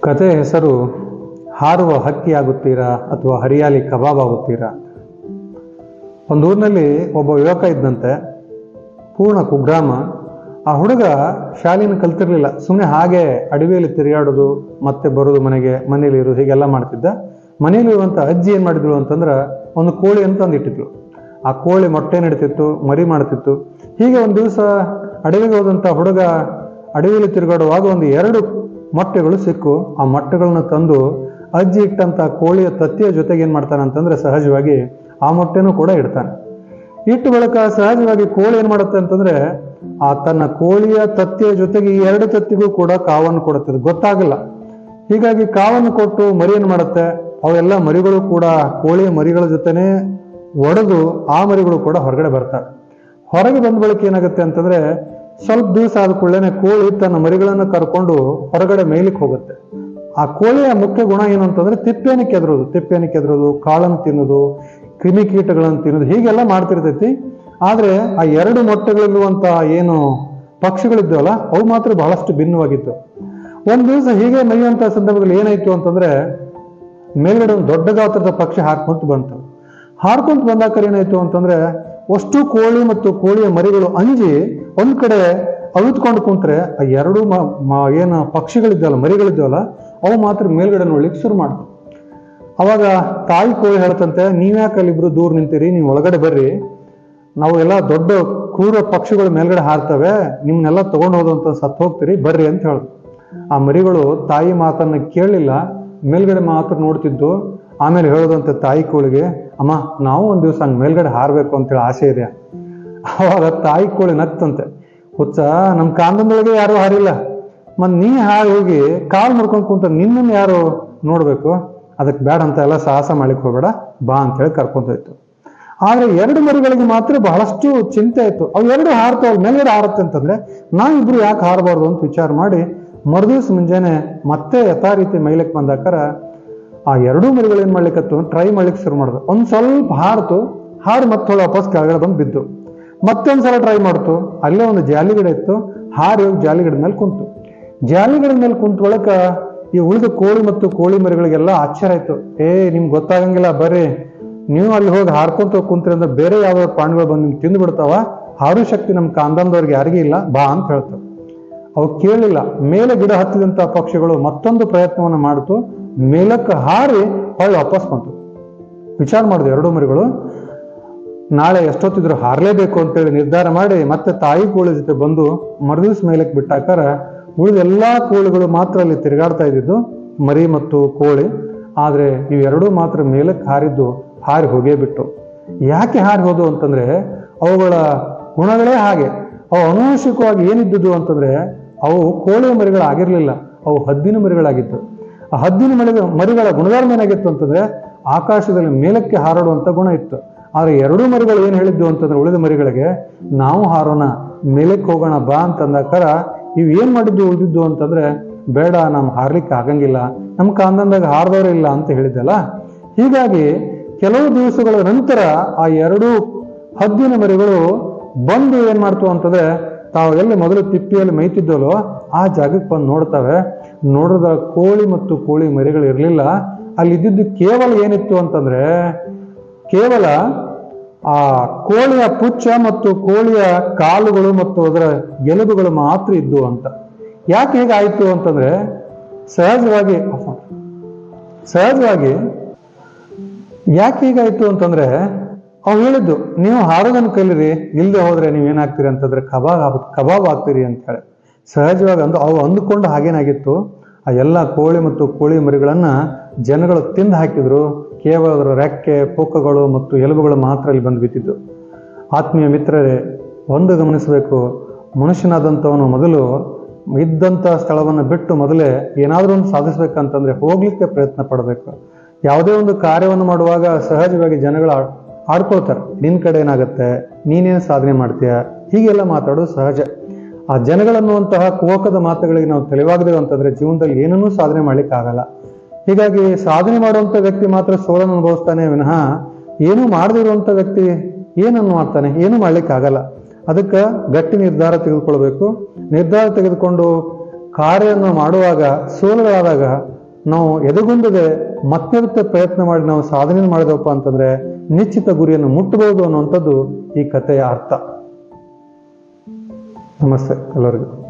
ಕತೆ ಹೆಸರು, ಹಾರುವ ಹಕ್ಕಿ ಆಗುತ್ತೀರಾ ಅಥವಾ ಹರಿಯಾಲಿ ಕಬಾಬ್ ಆಗುತ್ತೀರಾ ಒಂದು ಊರಿನಲ್ಲಿ ಒಬ್ಬ ಯುವಕ ಇದ್ದಂತೆ, ಪೂರ್ಣ ಕುಗ್ರಾಮ. ಆ ಹುಡುಗ ಶಾಲೆಯನ್ನು ಕಲ್ತಿರ್ಲಿಲ್ಲ. ಸುಮ್ಮನೆ ಹಾಗೆ ಅಡವಿಯಲ್ಲಿ ತಿರುಗಾಡೋದು, ಮತ್ತೆ ಬರೋದು ಮನೆಗೆ ಮನೇಲಿ ಇರೋದು, ಹೀಗೆಲ್ಲ ಮಾಡ್ತಿದ್ದ. ಮನೇಲಿ ಇರುವಂಥ ಅಜ್ಜಿ ಏನು ಮಾಡಿದ್ರು ಅಂತಂದ್ರೆ, ಒಂದು ಕೋಳಿ ಅಂತ ಒಂದು ಇಟ್ಟಿದ್ರು ಆ ಕೋಳಿ ಮೊಟ್ಟೆ ನಡೀತಿತ್ತು, ಮರಿ ಮಾಡ್ತಿತ್ತು. ಹೀಗೆ ಒಂದು ದಿವಸ ಅಡವಿಗೆ ಹೋದಂಥ ಹುಡುಗ ಅಡವಿಯಲ್ಲಿ ತಿರುಗಾಡುವಾಗ ಒಂದು ಎರಡು ಮೊಟ್ಟೆಗಳು ಸಿಕ್ಕು. ಆ ಮೊಟ್ಟೆಗಳನ್ನ ತಂದು ಅಜ್ಜಿ ಇಟ್ಟಂಥ ಕೋಳಿಯ ತತ್ತಿಯ ಜೊತೆಗೆ ಏನು ಮಾಡ್ತಾನೆ ಅಂತಂದ್ರೆ ಸಹಜವಾಗಿ ಆ ಮೊಟ್ಟೆನೂ ಕೂಡ ಇಡ್ತಾನೆ. ಇಟ್ಟು ಬಳಿಕ ಸಹಜವಾಗಿ ಕೋಳಿ ಏನು ಮಾಡುತ್ತೆ ಅಂತಂದ್ರೆ ಆ ತನ್ನ ಕೋಳಿಯ ತತ್ತಿಯ ಜೊತೆಗೆ ಈ ಎರಡು ತತ್ತಿಗೂ ಕೂಡ ಕಾವನ್ನು ಕೊಡುತ್ತದೆ. ಗೊತ್ತಾಗಲ್ಲ. ಹೀಗಾಗಿ ಕಾವನ್ನು ಕೊಟ್ಟು ಮರಿ ಏನು ಮಾಡುತ್ತೆ? ಅವೆಲ್ಲ ಮರಿಗಳು ಕೂಡ ಕೋಳಿಯ ಮರಿಗಳ ಜೊತೆನೆ ಒಡೆದು ಆ ಮರಿಗಳು ಕೂಡ ಹೊರಗಡೆ ಬರ್ತಾರೆ ಹೊರಗೆ ಬಂದ ಬಳಿಕ ಏನಾಗುತ್ತೆ ಅಂತಂದ್ರೆ ಸ್ವಲ್ಪ ದಿವಸ ಆದ ಕೂಡಲೇ ಕೋಳಿ ತನ್ನ ಮರಿಗಳನ್ನು ಕರ್ಕೊಂಡು ಹೊರಗಡೆ ಮೇಯ್ಲಿಕ್ಕೆ ಹೋಗುತ್ತೆ. ಆ ಕೋಳಿಯ ಮುಖ್ಯ ಗುಣ ಏನು ಅಂತಂದ್ರೆ ತಿಪ್ಪೆಯನ್ನು ಕೆದರೋದು ತಿಪ್ಪೆಯನ್ನು ಕೆದರೋದು, ಕಾಳನ್ನು ತಿನ್ನೋದು, ಕ್ರಿಮಿಕೀಟಗಳನ್ನು ತಿನ್ನೋದು, ಹೀಗೆಲ್ಲ ಮಾಡ್ತಿರ್ತೈತಿ. ಆದ್ರೆ ಆ ಎರಡು ಮೊಟ್ಟೆಗಳಿರುವಂತಹ ಏನು ಪಕ್ಷಿಗಳಿದ್ದವಲ್ಲ, ಅವು ಮಾತ್ರ ಬಹಳಷ್ಟು ಭಿನ್ನವಾಗಿತ್ತು. ಒಂದ್ ದಿವಸ ಹೀಗೆ ಮೇಯುವಂತ ಸಂದರ್ಭದಲ್ಲಿ ಏನಾಯ್ತು ಅಂತಂದ್ರೆ ಮೇಲ್ಗಡೆ ಒಂದು ದೊಡ್ಡ ಗಾತ್ರದ ಪಕ್ಷಿ ಹಾರ್ಕೊಂತ ಬಂತು. ಹಾರ್ಕೊಂತ ಬಂದಾಗ ಏನಾಯ್ತು ಅಂತಂದ್ರೆ ಅಷ್ಟು ಕೋಳಿ ಮತ್ತು ಕೋಳಿಯ ಮರಿಗಳು ಅಂಜಿ ಒಂದ್ ಕಡೆ ಅವಿತ್ಕೊಂಡು ಕುಂತ್ರೆ ಆ ಎರಡು ಏನು ಪಕ್ಷಿಗಳಿದ್ದಾವಲ್ಲ, ಮರಿಗಳಿದ್ದಾವಲ್ಲ, ಅವು ಮಾತ್ರ ಮೇಲ್ಗಡೆ ನೋಡ್ಲಿಕ್ಕೆ ಶುರು ಮಾಡ್ತು ಅವಾಗ ತಾಯಿ ಕೋಳಿ ಹೇಳ್ತಂತೆ ನೀವ್ಯಾಕೆ ಅಲ್ಲಿಬ್ರು ದೂರ ನಿಂತೀರಿ? ನೀವು ಒಳಗಡೆ ಬರ್ರಿ. ನಾವು ಎಲ್ಲ ದೊಡ್ಡ ಕ್ರೂರ ಪಕ್ಷಿಗಳು ಮೇಲ್ಗಡೆ ಹಾರ್ತವೆ. ನಿಮ್ನೆಲ್ಲ ತಗೊಂಡು ಹೋದಂತ ಸತ್ತು ಹೋಗ್ತೀರಿ, ಬರ್ರಿ ಅಂತ ಹೇಳಿದ್ರು ಆ ಮರಿಗಳು ತಾಯಿ ಮಾತನ್ನ ಕೇಳಲಿಲ್ಲ. ಮೇಲ್ಗಡೆ ಮಾತ್ರ ನೋಡ್ತಿದ್ದು. ಆಮೇಲೆ ಹೇಳೋದಂತೆ ತಾಯಿ ಕೋಳಿಗೆ, ಅಮ್ಮ, ನಾವು ಒಂದು ದಿವಸ ಹಂಗೆ ಮೇಲ್ಗಡೆ ಹಾರಬೇಕು ಅಂತೇಳಿ ಆಸೆ ಇದೆ. ಅವಾಗ ತಾಯಿ ಕೋಳಿ ನತ್ತಂತೆ, ಹುಚ್ಚ ನಮ್ಮ ಕಾಂದೊಳಗೆ ಯಾರು ಹಾರಿಲ್ಲ. ಮತ್ತು ನೀ ಹಾರಿ ಹೋಗಿ ಕಾಲ್ ಮುರ್ಕೊಂಡ್ ಕುಂತ ನಿನ್ನನ್ನು ಯಾರು ನೋಡಬೇಕು? ಅದಕ್ಕೆ ಬೇಡ ಅಂತ ಎಲ್ಲ ಸಾಹಸ ಮಾಡ್ಲಿಕ್ಕೆ ಹೋಗಬೇಡ, ಬಾ ಅಂತೇಳಿ ಕರ್ಕೊಂಡ್ ಹೋಯ್ತು. ಆದ್ರೆ ಎರಡು ಮರಿಗಳಿಗೆ ಮಾತ್ರ ಬಹಳಷ್ಟು ಚಿಂತೆ ಇತ್ತು ಅವು ಎರಡು ಹಾರ್ತವಲ್ಲ ಮೇಲ್ಗಡೆ ಹಾರುತ್ತೆ ಅಂತಂದ್ರೆ ನಾವಿಬ್ರು ಯಾಕೆ ಹಾರಬಾರ್ದು ಅಂತ ವಿಚಾರ ಮಾಡಿ ಮರುದಿವ್ಸ ಮುಂಜಾನೆ ಮತ್ತೆ ಯಥಾ ರೀತಿ ಮೈಲಕ್ಕೆ ಬಂದಾಕರ ಆ ಎರಡೂ ಮರಿಗಳು ಏನ್ ಮಾಡ್ಲಿಕ್ಕತ್ತು ಟ್ರೈ ಮಾಡ್ಲಿಕ್ಕೆ ಶುರು ಮಾಡಿದ್ರು ಒಂದು ಸ್ವಲ್ಪ ಹಾರ್ತು, ಹಾರಿ ಮತ್ತೆ ವಾಪಸ್ ಕೆಳಗಡೆ ಬಂದು ಬಿದ್ದು. ಮತ್ತೊಂದ್ಸಲ ಟ್ರೈ ಮಾಡ್ತು. ಅಲ್ಲೇ ಒಂದು ಜಾಲಿ ಗಿಡ ಇತ್ತು. ಹಾರಿ ಹೋಗಿ ಜಾಲಿ ಗಿಡದ ಮೇಲೆ ಕುಂತು. ಜಾಲಿ ಗಿಡದ ಮೇಲೆ ಕುಂತ ಒಳಕ ಈ ಉಳಿದ ಕೋಳಿ ಮತ್ತು ಕೋಳಿ ಮರಿಗಳಿಗೆಲ್ಲ ಆಶ್ಚರ್ಯ ಆಯ್ತು. ಏ, ನಿಮ್ಗೆ ಗೊತ್ತಾಗಂಗಿಲ್ಲ, ಬರ್ರಿ. ನೀವು ಅಲ್ಲಿ ಹೋಗಿ ಹಾರ್ಕೊಂತ ಕುಂತ್ರಿ ಅಂದ್ರೆ ಬೇರೆ ಯಾವ್ದಾದ್ರು ಪ್ರಾಣಿಗಳು ಬಂದು ನಿಮ್ಗೆ ತಿಂದು ಬಿಡ್ತಾವ. ಹಾರು ಶಕ್ತಿ ನಮ್ಮ ಕಾಂದಂದವ್ರಿಗೆ ಯಾರಿಗೂ ಇಲ್ಲ. ಬಾ ಅಂತ ಹೇಳ್ತು. ಅವು ಕೇಳಿಲ್ಲ. ಮೇಲೆ ಗಿಡ ಹತ್ತಿದಂಥ ಪಕ್ಷಿಗಳು ಮತ್ತೊಂದು ಪ್ರಯತ್ನವನ್ನು ಮಾಡಿತು. ಮೇಲಕ್ಕೆ ಹಾರಿ ಹೊಳ್ಳಿ ವಾಪಸ್ ಬಂತು. ವಿಚಾರ ಮಾಡಿದೆ ಎರಡು ಮರಿಗಳು, ನಾಳೆ ಎಷ್ಟೊತ್ತಿದ್ರು ಹಾರಲೇಬೇಕು ಅಂತೇಳಿ ನಿರ್ಧಾರ ಮಾಡಿ ಮತ್ತೆ ತಾಯಿ ಕೋಳಿ ಜೊತೆ ಬಂದು ಮರುದಿವ್ಸ ಮೇಲಕ್ಕೆ ಬಿಟ್ಟಾಕಾರ ಉಳಿದ ಎಲ್ಲಾ ಕೋಳಿಗಳು ಮಾತ್ರ ಅಲ್ಲಿ ತಿರುಗಾಡ್ತಾ ಇದ್ದಿದ್ದು, ಮರಿ ಮತ್ತು ಕೋಳಿ. ಆದರೆ ಇವೆರಡೂ ಮಾತ್ರ ಮೇಲಕ್ಕೆ ಹಾರಿದ್ದು ಹಾರಿ ಹೋಗೇ ಬಿಟ್ಟು. ಯಾಕೆ ಹಾರಿ ಹೋದು ಅಂತಂದ್ರೆ, ಅವುಗಳ ಗುಣಗಳೇ ಹಾಗೆ. ಅವು ಅನುವಂಶಿಕವಾಗಿ ಏನಿದ್ದುದು ಅಂತಂದ್ರೆ, ಅವು ಕೋಳಿ ಮರಿಗಳಾಗಿರ್ಲಿಲ್ಲ, ಅವು ಹದ್ದಿನ ಮರಿಗಳಾಗಿತ್ತು ಆ ಹದ್ದಿನ ಮಳೆ ಮರಿಗಳ ಗುಣಧರ್ಮ ಏನಾಗಿತ್ತು ಅಂತಂದ್ರೆ ಆಕಾಶದಲ್ಲಿ ಮೇಲಕ್ಕೆ ಹಾರಾಡುವಂತ ಗುಣ ಇತ್ತು. ಆದರೆ ಎರಡೂ ಮರಿಗಳು ಏನು ಹೇಳಿದ್ದು ಅಂತಂದ್ರೆ ಉಳಿದ ಮರಿಗಳಿಗೆ ನಾವು ಹಾರೋಣ, ಮೇಲಕ್ಕೆ ಹೋಗೋಣ, ಬಾ ಅಂತಂದಾಕರ ಇವು ಏನು ಮಾಡಿದ್ದು ಉಳಿದಿದ್ದು ಅಂತಂದ್ರೆ ಬೇಡ ನಮ್ ಹಾರ್ಲಿಕ್ಕೆ ಆಗಂಗಿಲ್ಲ ನಮ್ಮ ಕಾಂದಂದಾಗ ಹಾರದವ್ರೆ ಇಲ್ಲ ಅಂತ ಹೇಳಿದ್ದಲ್ಲ. ಹೀಗಾಗಿ ಕೆಲವು ದಿವಸಗಳ ನಂತರ ಆ ಎರಡೂ ಹದ್ದಿನ ಮರಿಗಳು ಬಂದು ಏನು ಮಾಡ್ತು ಅಂತಂದ್ರೆ ತಾವು ಎಲ್ಲಿ ಮೊದಲು ತಿಪ್ಪಿಯಲ್ಲಿ ಮೈತಿದ್ದಲೋ ಆ ಜಾಗಕ್ಕೆ ಬಂದು ನೋಡ್ತವೆ. ನೋಡಿದ ಕೋಳಿ ಮತ್ತು ಕೋಳಿ ಮರಿಗಳು ಇರಲಿಲ್ಲ. ಅಲ್ಲಿ ಇದ್ದಿದ್ದು ಕೇವಲ ಏನಿತ್ತು ಅಂತಂದ್ರೆ, ಕೇವಲ ಆ ಕೋಳಿಯ ಪುಚ್ಚ ಮತ್ತು ಕೋಳಿಯ ಕಾಲುಗಳು ಮತ್ತು ಅದರ ಎಲುಬುಗಳು ಮಾತ್ರ ಇದ್ದು ಅಂತ. ಯಾಕೆ ಹೇಗಾಯಿತು ಅಂತಂದ್ರೆ, ಸಹಜವಾಗಿ ಸಹಜವಾಗಿ ಯಾಕೆ ಹೀಗಾಯಿತು ಅಂತಂದ್ರೆ ಅವ್ ಹೇಳಿದ್ದು, ನೀವು ಹಾಡೋದನ್ನು ಕಲೀರಿ ಇಲ್ಲದೆ ಹೋದ್ರೆ ನೀವ್ ಏನಾಗ್ತೀರಿ ಅಂತಂದ್ರೆ ಕಬಾಬ್ ಕಬಾಬ್ ಆಗ್ತೀರಿ ಅಂತ ಸಹಜವಾಗಿ ಅಂದು, ಅವು ಅಂದುಕೊಂಡು ಹಾಗೇನಾಗಿತ್ತು ಆ ಎಲ್ಲ ಕೋಳಿ ಮತ್ತು ಕೋಳಿ ಮರಿಗಳನ್ನು ಜನಗಳು ತಿಂದು ಹಾಕಿದ್ರು. ಕೇವಲ ಅದರ ರೆಕ್ಕೆ ಪೋಕಗಳು ಮತ್ತು ಎಲುಬುಗಳು ಮಾತ್ರ ಇಲ್ಲಿ ಬಂದು ಬಿದ್ದಿದ್ದು. ಆತ್ಮೀಯ ಮಿತ್ರರೇ, ಒಂದು ಗಮನಿಸಬೇಕು. ಮನುಷ್ಯನಾದಂಥವನು ಮೊದಲು ಇದ್ದಂಥ ಸ್ಥಳವನ್ನು ಬಿಟ್ಟು ಮೊದಲೇ ಏನಾದರೂ ಒಂದು ಸಾಧಿಸ್ಬೇಕಂತಂದ್ರೆ ಹೋಗ್ಲಿಕ್ಕೆ ಪ್ರಯತ್ನ ಪಡಬೇಕು. ಯಾವುದೇ ಒಂದು ಕಾರ್ಯವನ್ನು ಮಾಡುವಾಗ ಸಹಜವಾಗಿ ಜನಗಳು ಆಡ್ಕೊಳ್ತಾರೆ. ನಿನ್ನ ಕಡೆ ಏನಾಗುತ್ತೆ? ನೀನೇನು ಸಾಧನೆ ಮಾಡ್ತೀಯ? ಹೀಗೆಲ್ಲ ಮಾತಾಡೋದು ಸಹಜ. ಆ ಜನಗಳನ್ನುವಂತಹ ಕೋಕದ ಮಾತುಗಳಿಗೆ ನಾವು ತಲೆವಾಗದೇವು ಅಂತಂದ್ರೆ ಜೀವನದಲ್ಲಿ ಏನನ್ನೂ ಸಾಧನೆ ಮಾಡ್ಲಿಕ್ಕೆ ಆಗಲ್ಲ ಹೀಗಾಗಿ ಸಾಧನೆ ಮಾಡುವಂತ ವ್ಯಕ್ತಿ ಮಾತ್ರ ಸೋಲನ್ನು ಅನುಭವಿಸ್ತಾನೆ ವಿನಃ ಏನು ಮಾಡದಿರುವಂತ ವ್ಯಕ್ತಿ ಏನನ್ನು ಮಾಡ್ತಾನೆ? ಏನು ಮಾಡ್ಲಿಕ್ಕೆ ಆಗಲ್ಲ ಅದಕ್ಕೆ ಗಟ್ಟಿ ನಿರ್ಧಾರ ತೆಗೆದುಕೊಳ್ಬೇಕು. ನಿರ್ಧಾರ ತೆಗೆದುಕೊಂಡು ಕಾರ್ಯವನ್ನು ಮಾಡುವಾಗ, ಸೋಲುಗಳಾದಾಗ ನಾವು ಎದುಗೊಂಡದೆ ಮತ್ತೆ ಮತ್ತೆ ಪ್ರಯತ್ನ ಮಾಡಿ ನಾವು ಸಾಧನೆ ಮಾಡಿದವಪ್ಪ ಅಂತಂದ್ರೆ ನಿಶ್ಚಿತ ಗುರಿಯನ್ನು ಮುಟ್ಟಬಹುದು ಅನ್ನುವಂಥದ್ದು ಈ ಕಥೆಯ ಅರ್ಥ. ನಮಸ್ತೆ ಎಲ್ಲರಿಗೂ.